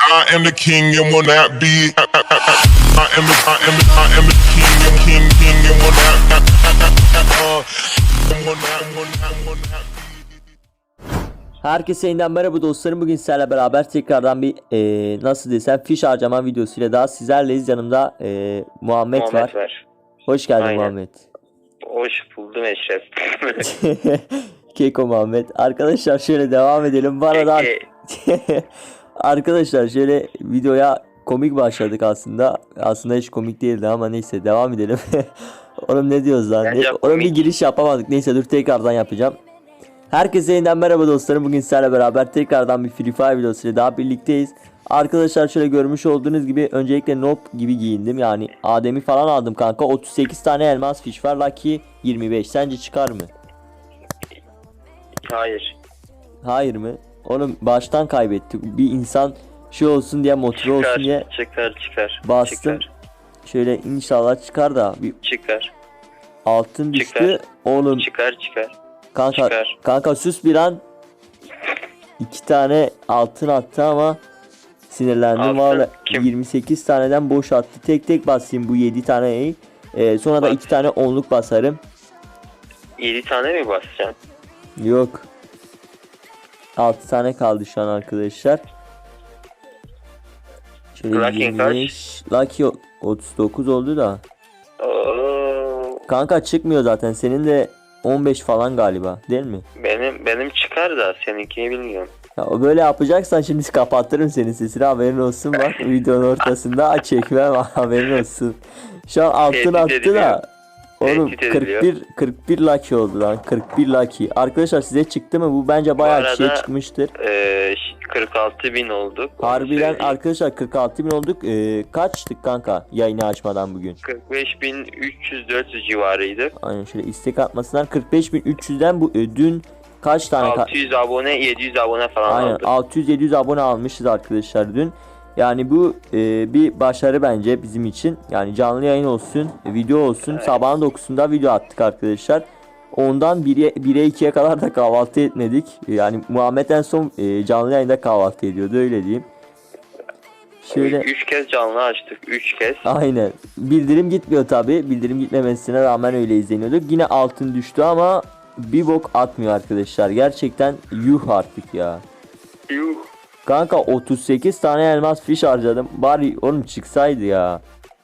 I am the king and will not be. I am the, I am the, I am the king and king, king and will not. Uh, will not, will not, will not be. Herkese yeniden merhaba dostlarım. Bugün sizlerle beraber tekrardan bir eee, nasıl desem fiş harcama videosuyla daha sizlerleyiz. Yanımda eee, Muhammed, Muhammed var. var. Hoş geldin Aynen. Muhammed. Hoş buldum Eşref. Keko Muhammed. Arkadaşlar şöyle devam edelim. Bu arada arkadaşlar şöyle videoya komik başladık aslında. Aslında hiç komik değildi ama neyse devam edelim. Oğlum ne diyoruz lan? Ne- Oğlum bir giriş yapamadık. Neyse dur tekrardan yapacağım. Herkese yeniden merhaba dostlarım. Bugün sizlerle beraber tekrardan bir Free Fire videosuyla daha birlikteyiz. Arkadaşlar şöyle görmüş olduğunuz gibi öncelikle noob gibi giyindim. Yani Adem'i falan aldım kanka. 38 tane elmas fiş var. Lucky 25. Sence çıkar mı? Hayır. Hayır mı? Oğlum baştan kaybettik. Bir insan şey olsun diye motive Çıkar, olsun diye çıkar, çıkar. bastım. Çıkar, Şöyle inşallah çıkar da bir çıkar, altın düştü. Çıkar. Oğlum çıkar, çıkar. kanka çıkar. kanka sus bir an. İki tane altın attı ama sinirlendim Altın valla. kim? 28 taneden boş attı. Tek tek basayım bu 7 taneyi. Ee, sonra da Bas. iki tane onluk basarım. 7 tane mi basacaksın? Yok. 6 tane kaldı şu an arkadaşlar. Şöyle Lucky 25. Lucky 39 oldu da. Oo, Kanka çıkmıyor zaten. Senin de 15 falan galiba değil mi? benim benim çıkar da seninkini bilmiyorum. Ya o böyle yapacaksan şimdi kapatırım senin sesini haberin olsun bak videonun ortasında çekmem haberin olsun. Şu an altın attı da. Oğlum Tehdit ediliyor. 41 41 lucky oldu lan. 41 lucky. Arkadaşlar size çıktı mı? Bu bence bayağı arada- kişiye çıkmıştır. Ee, 46 bin olduk. onu Harbiden söyleyeyim. arkadaşlar 46 bin olduk. Ee, kaçtık kanka yayını açmadan bugün? 45 bin 300-400 civarıydı. Aynen şöyle istek atmasınlar. 45.300'den bu e, dün kaç tane ka- 600 abone, 700 abone falan Aynen aldık. 600-700 abone almışız arkadaşlar dün. Yani bu e, bir başarı bence bizim için. Yani canlı yayın olsun, e, video olsun. Sabahın 9'unda video attık arkadaşlar. Ondan 1'e 1'e 2'ye kadar da kahvaltı etmedik. Yani Muhammed en son e, canlı yayında kahvaltı ediyordu öyle diyeyim. Şöyle 3 kez canlı açtık. 3 kez. Aynen. Bildirim gitmiyor tabi. Bildirim gitmemesine rağmen öyle izleniyorduk. Yine altın düştü ama bir bok atmıyor arkadaşlar. Gerçekten yuh artık ya. Yuh. Kanka 38 tane elmas fiş harcadım. Bari oğlum çıksaydı ya.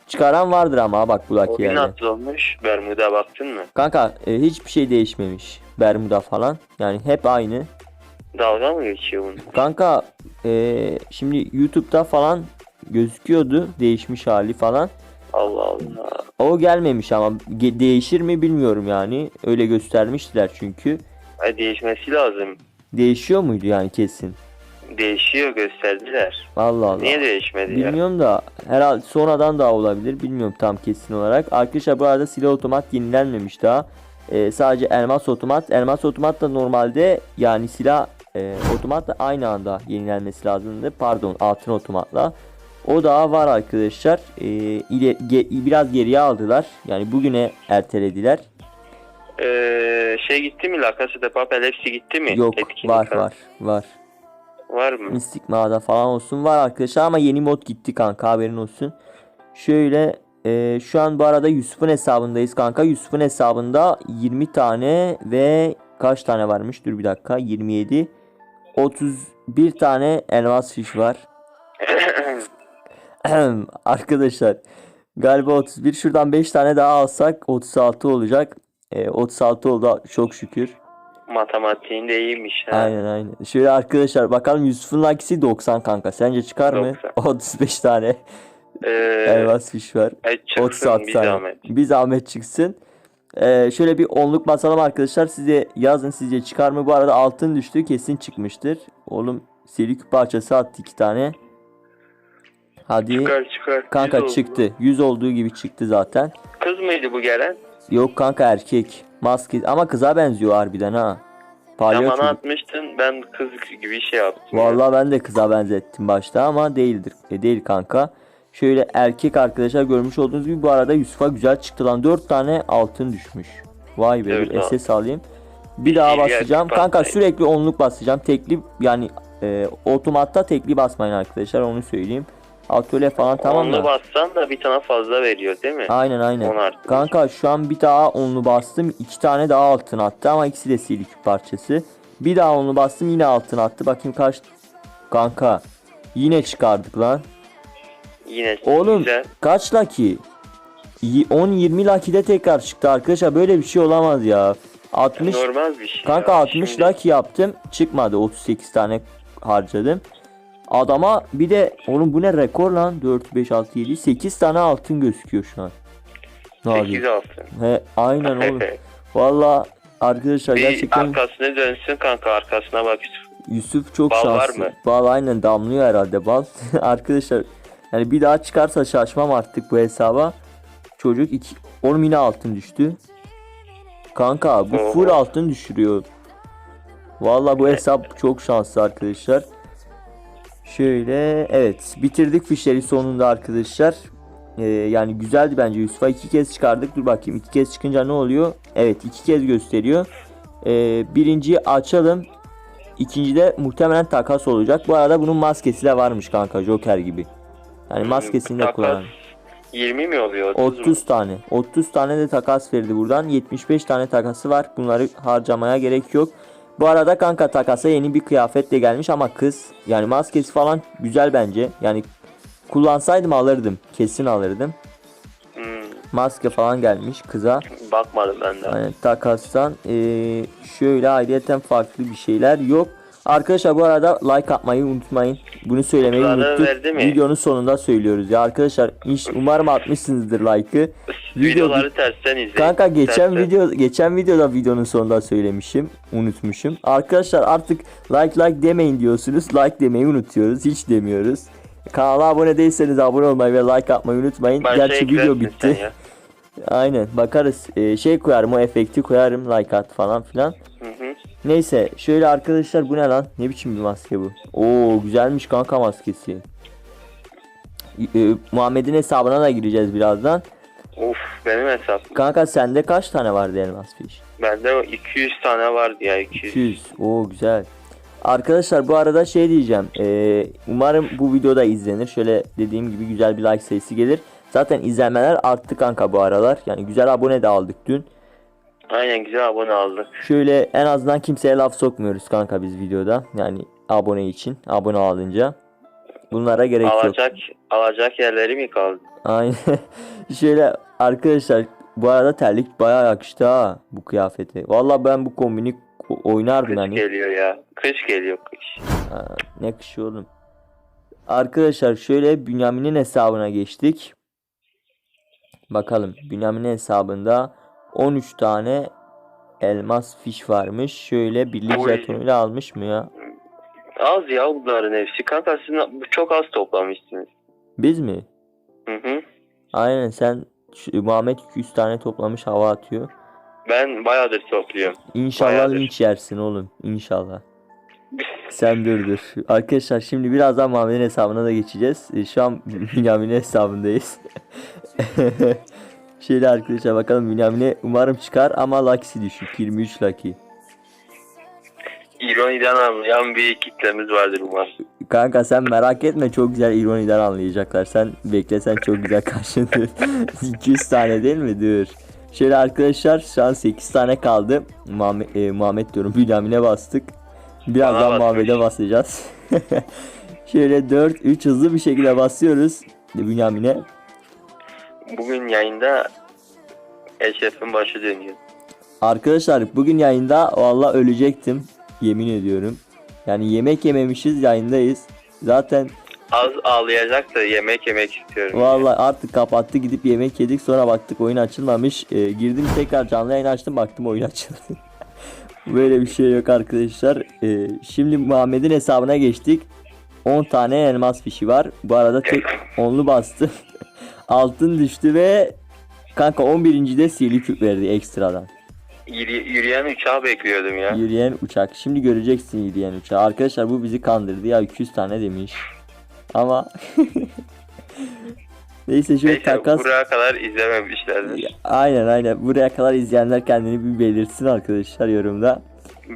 Çıkaran vardır ama bak bu O yani. nasıl olmuş? Bermuda baktın mı? Kanka e, hiçbir şey değişmemiş. Bermuda falan. Yani hep aynı. Dalga mı geçiyor bunun? Kanka e, şimdi YouTube'da falan gözüküyordu değişmiş hali falan. Allah Allah. O gelmemiş ama ge- değişir mi bilmiyorum yani. Öyle göstermiştiler çünkü. Ay değişmesi lazım. Değişiyor muydu yani kesin? Değişiyor gösterdiler. Allah Allah. Niye değişmedi ya? Bilmiyorum da herhalde sonradan da olabilir. Bilmiyorum tam kesin olarak. Arkadaşlar bu arada silah otomat yenilenmemiş daha. Ee, sadece elmas otomat. Elmas otomat da normalde yani silah e, otomatla aynı anda yenilenmesi lazımdı. Pardon altın otomatla. O daha var arkadaşlar. Ee, ile, ge- biraz geriye aldılar. Yani bugüne ertelediler. Ee, şey gitti mi? La Casa de Papel hepsi gitti mi? Yok Etkinlik var var var. Var mı? Mistik mağada falan olsun var arkadaşlar ama yeni mod gitti kanka haberin olsun. Şöyle e, şu an bu arada Yusuf'un hesabındayız kanka. Yusuf'un hesabında 20 tane ve kaç tane varmış? Dur bir dakika 27 31 tane elmas fiş var. arkadaşlar galiba 31 şuradan 5 tane daha alsak 36 olacak. E, 36 oldu çok şükür. Matematiğin de iyiymiş ha. Aynen aynen. Şöyle arkadaşlar bakalım Yusuf'un lakisi 90 kanka. Sence çıkar mı? 90. 35 tane Ee, elmas fiş var. çıksın 36 bir tane. zahmet. Bir zahmet çıksın. Ee, şöyle bir onluk basalım arkadaşlar. Size yazın sizce çıkar mı? Bu arada altın düştü. Kesin çıkmıştır. Oğlum seri küp parçası attı iki tane. Hadi. Çıkar çıkar. Kanka Yüz oldu. çıktı. 100 olduğu gibi çıktı zaten. Kız mıydı bu gelen? Yok kanka erkek. Maske ama kıza benziyor harbiden ha. Sen Palyaço bana atmıştın ben kız gibi şey yaptım. Vallahi ben de kıza benzettim başta ama değildir. E, değil kanka. Şöyle erkek arkadaşlar görmüş olduğunuz gibi bu arada Yusuf'a güzel çıktı lan. 4 tane altın düşmüş. Vay be Evet bir. SS alayım. Bir daha basacağım. Kanka sürekli onluk basacağım. Tekli yani e, otomatta tekli basmayın arkadaşlar onu söyleyeyim. Atölye falan tamam Onlu da. bassan da bir tane fazla veriyor değil mi? Aynen aynen. On artı. Kanka şu an bir daha onlu bastım. iki tane daha altın attı ama ikisi de silik parçası. Bir daha onlu bastım yine altın attı. Bakayım kaç. Kanka yine çıkardık lan. Yine Oğlum güzel. kaç lucky? 10-20 lucky'de tekrar çıktı arkadaşlar. Böyle bir şey olamaz ya. 60 Normal bir şey. Kanka ya. 60 Şimdi lucky yaptım. Çıkmadı. 38 tane harcadım. Adama bir de oğlum bu ne rekor lan? 4 5 6 7 8 tane altın gözüküyor şu an. Ne 8 yapayım? altın. He aynen oğlum. Valla arkadaşlar bir gerçekten arkasını dönsün kanka arkasına bak. Yusuf çok Bal var şanslı. mı? Bal aynen damlıyor herhalde bal. arkadaşlar yani bir daha çıkarsa şaşmam artık bu hesaba. Çocuk iki, oğlum yine altın düştü. Kanka bu Oho. full altın düşürüyor. Valla bu hesap çok şanslı arkadaşlar. Şöyle evet bitirdik fişleri sonunda arkadaşlar. Ee, yani güzeldi bence Yusuf'a iki kez çıkardık. Dur bakayım iki kez çıkınca ne oluyor? Evet iki kez gösteriyor. Ee, birinciyi açalım. İkinci de muhtemelen takas olacak. Bu arada bunun maskesi de varmış kanka Joker gibi. Yani maskesini de Takas kullan. 20 mi oluyor? 30, 30 tane. 30 tane de takas verdi buradan. 75 tane takası var. Bunları harcamaya gerek yok. Bu arada kanka takasa yeni bir kıyafet de gelmiş ama kız. Yani maskesi falan güzel bence. Yani kullansaydım alırdım. Kesin alırdım. Hmm, Maske falan gelmiş kıza. bakmadım ben de. Yani takastan eee, şöyle ayrıyeten farklı bir şeyler yok. Arkadaşlar bu arada like atmayı unutmayın. Bunu söylemeyi Kutuları unuttuk. Videonun sonunda söylüyoruz ya arkadaşlar. inş- umarım atmışsınızdır like'ı. Video Videoları tersten izleyin. Kanka geçen Tersten. video geçen videoda videonun sonunda söylemişim. Unutmuşum. Arkadaşlar artık like like demeyin diyorsunuz. Like demeyi unutuyoruz. Hiç demiyoruz. Kanala abone değilseniz abone olmayı ve like atmayı unutmayın. Başta Gerçi video eklersin bitti. Aynen bakarız. Ee, şey koyarım o efekti koyarım like at falan filan. Hı hı. Neyse şöyle arkadaşlar bu ne lan? Ne biçim bir maske bu? Oo güzelmiş kanka maskesi. Ee, Muhammed'in hesabına da gireceğiz birazdan. Of benim hesap. Kanka sende kaç tane vardı elmas fiş? Bende o 200 tane vardı ya 200. 200. Oo güzel. Arkadaşlar bu arada şey diyeceğim. Ee, umarım bu videoda izlenir. Şöyle dediğim gibi güzel bir like sayısı gelir. Zaten izlenmeler arttı kanka bu aralar. Yani güzel abone de aldık dün. Aynen güzel abone aldık. Şöyle en azından kimseye laf sokmuyoruz kanka biz videoda. Yani abone için. Abone alınca. Bunlara gerek yok. Alacak alacak yerleri mi kaldı? Aynen. Şöyle arkadaşlar bu arada terlik bayağı yakıştı ha bu kıyafete. Vallahi ben bu kombini ko- oynardım Kış yani. geliyor ya. Kış geliyor kış. Ha, ne kışı oğlum. Arkadaşlar şöyle Bünyamin'in hesabına geçtik. Bakalım Bünyamin'in hesabında 13 tane elmas fiş varmış. Şöyle birlik jetonuyla almış mı ya? Az ya bunların hepsi. Kanka siz çok az toplamışsınız. Biz mi? Hı hı. Aynen sen Muhammed 200 tane toplamış hava atıyor. Ben bayağıdır topluyorum. İnşallah Bayağıdır. linç yersin oğlum. İnşallah. Sen dur dur. Arkadaşlar şimdi birazdan Muhammed'in hesabına da geçeceğiz. E, Şu an Bünyamin'in hesabındayız. Şöyle arkadaşlar bakalım Bünyamin'e umarım çıkar ama Lucky'si düşük. 23 Lucky. İroniden anlayan bir kitlemiz vardır umarım. Kanka sen merak etme çok güzel ironiden anlayacaklar. Sen bekle sen çok güzel karşılıyor. 200 tane değil mi? Dur. Şöyle arkadaşlar şu an 8 tane kaldı. Muhammed, e, Muhammed diyorum Bünyamin'e bastık. Birazdan Muhammed'e basacağız. Şöyle 4 3 hızlı bir şekilde basıyoruz. Bünyamin'e. Bugün yayında Eşref'in başı dönüyor. Arkadaşlar bugün yayında valla ölecektim. Yemin ediyorum. Yani yemek yememişiz yayındayız. Zaten Az ağlayacak da yemek yemek istiyorum. Vallahi artık kapattı gidip yemek yedik sonra baktık oyun açılmamış. Ee, girdim tekrar canlı yayın açtım baktım oyun açıldı. Böyle bir şey yok arkadaşlar. Ee, şimdi Muhammed'in hesabına geçtik. 10 tane elmas fişi var. Bu arada tek onlu bastı. Altın düştü ve kanka 11. de sihirli küp verdi ekstradan. Yürü- yürüyen uçağı bekliyordum ya. Yürüyen uçak. Şimdi göreceksin yürüyen uçağı. Arkadaşlar bu bizi kandırdı ya 200 tane demiş. Ama Neyse şöyle Neyse takas buraya kadar izlememişlerdir. Aynen aynen. Buraya kadar izleyenler kendini bir belirtsin arkadaşlar yorumda.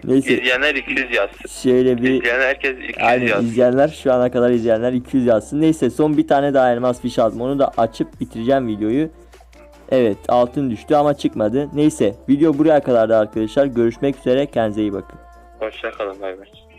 Neyse. İzleyenler 200 yazsın. Şöyle bir İzleyen herkes 200 Aynen yazsın. izleyenler şu ana kadar izleyenler 200 yazsın. Neyse son bir tane daha elmas fiş aldım. Onu da açıp bitireceğim videoyu. Evet altın düştü ama çıkmadı. Neyse video buraya kadardı arkadaşlar. Görüşmek üzere kendinize iyi bakın. Hoşçakalın bay bay.